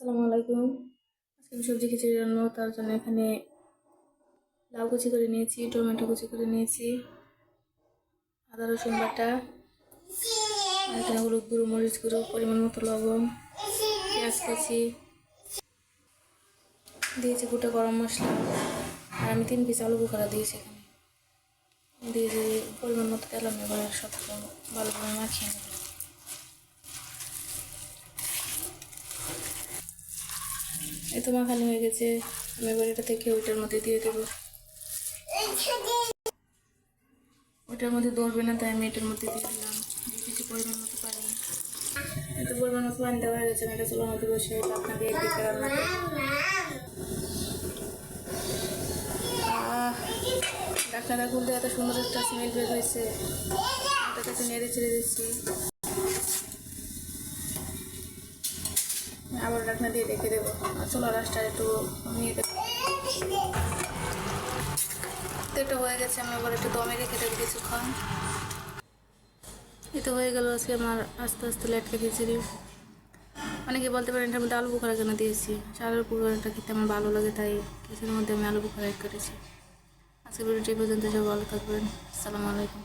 আসসালামু আলাইকুম। আজকে আমি সবজি খিচুড়ি রান্না, তার জন্য এখানে লাউ কুচি করে নিয়েছি, টমেটো কুচি করে নিয়েছি, আদা, রসুন বাটা এখানে হলুদ গুঁড়ো, মরিচ গুঁড়ো, পরিমাণ মতো লবণ, পেঁয়াজ কুচি। দিয়েছি গোটা গরম মশলা, আর আমি তিন পিস আলু বোখারা দিয়েছি এখানে। দিয়েছি পরিমাণ মতো তেল, আমি এবার সব ভালো করে মাখিয়ে নেব। এই তো মাখানো হয়ে গেছে। আমি এবার এটা থেকে ওইটার মধ্যে দিয়ে দেবো। ওইটার মধ্যে ধরবে না, তাই আমি এটার মধ্যে দিয়ে দিলাম। কিছু পরিমাণ মতো পানি। একটু পরিমাণ মতো পানি দেওয়া হয়ে গেছে। আমি এটা চুলোর মধ্যে বসে আপনাকে একদিকে রান্না করি। ডাক্তারটা খুলতে এত সুন্দর একটা স্মেল বের হয়েছে। এটা একটু নেড়ে ছেড়ে দিচ্ছি। আবার ডাকনা দিয়ে রেখে দেবো। চলো রাসটা একটু নিয়ে দেবো এটা হয়ে গেছে, আমি আবার একটু দমে রেখে দেবো কিছুক্ষণ। এটা হয়ে গেল আজকে আমার আস্তে আস্তে লেটকে খিচুড়ি। অনেকে বলতে পারেন এটার মধ্যে আলু বুখারা কেন দিয়েছি। আলুর বুখারাটা খেতে আমার ভালো লাগে, তাই খিচুড়ির মধ্যে আমি আলু বুখারা করেছি। আজকে ভিডিওটি পর্যন্ত সব ভালো থাকবেন। আসসালামু আলাইকুম।